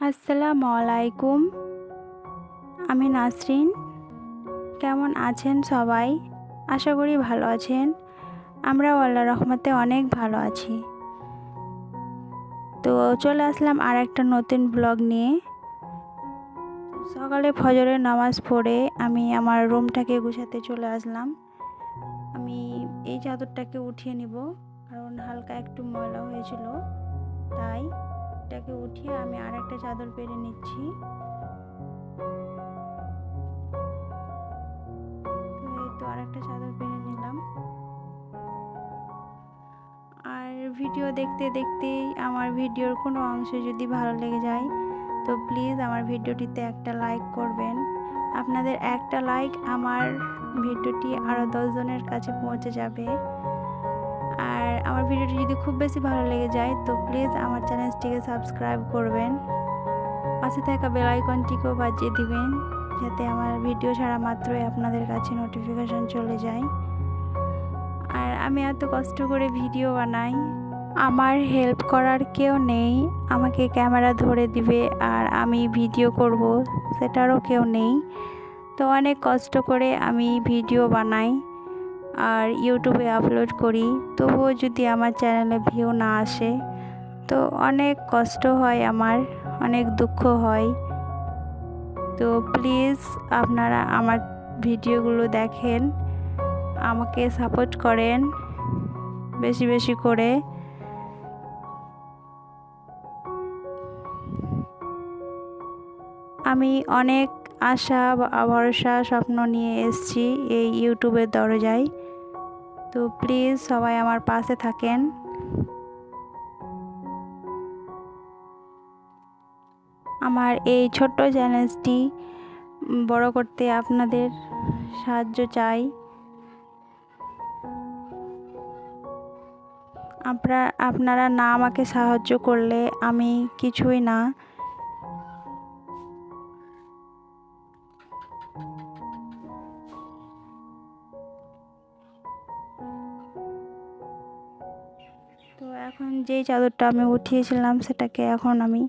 আসসালামু আলাইকুম আমি নাসরিন। কেমন আছেন সবাই? আশা করি ভালো আছেন। আমরাও আল্লাহ রহমতে অনেক ভালো আছি। তো চলে আসলাম আর একটা নতুন ব্লগ নিয়ে। সকালে ফজরের নামাজ পড়ে আমি আমার রুমটাকে গুছাতে চলে আসলাম। আমি এই চাদরটাকে উঠিয়ে নিব, কারণ হালকা একটু ময়লা হয়েছিল, তাই এটাকে উঠিয়ে আমি আর একটা চাদর পেরে নিচ্ছি। এই তো আর একটা চাদর পেরে নিলাম। আর ভিডিও দেখতে দেখতেই আমার ভিডিওর কোনো অংশ যদি ভালো লেগে যায়, তো প্লিজ আমার ভিডিওটিতে একটা লাইক করবেন। আপনাদের একটা লাইক আমার ভিডিওটি আরও দশজনের কাছে পৌঁছে যাবে। ভিডিওটি যদি খুব বেশি ভালো লেগে যায়, তো প্লিজ আমার চ্যানেলটিকে সাবস্ক্রাইব করবেন। পাশে থাকা বেল আইকনটিকেও বাজিয়ে দিবেন, যাতে আমার ভিডিও ছাড়া মাত্রই আপনাদের কাছে নোটিফিকেশন চলে যায়। আর আমি এত কষ্ট করে ভিডিও বানাই, আমার হেল্প করার কেউ নেই, আমাকে ক্যামেরা ধরে দিবে আর আমি ভিডিও করব, সেটারও কেউ নেই। তো অনেক কষ্ট করে আমি ভিডিও বানাই। আর ইউটিউবে আপলোড করি। তবুও যদি আমার চ্যানেলে ভিউ না আসে, তো অনেক কষ্ট হয় আমার, অনেক দুঃখ হয়। তো প্লিজ আপনারা আমার ভিডিওগুলো দেখেন, আমাকে সাপোর্ট করেন বেশি বেশি করে। আমি অনেক আশা ভরসা, স্বপ্ন নিয়ে এসেছি এই ইউটিউবের দরজায়। তো প্লিজ সবাই আমার পাশে থাকেন। আমার এই ছোট্ট চ্যালেঞ্জটি বড় করতে আপনাদের সাহায্য চাই। আপনারা আপনারা না আমাকে সাহায্য করলে আমি কিছুই না। এখন যেই চাদরটা আমি উঠিয়েছিলাম সেটাকে এখন আমি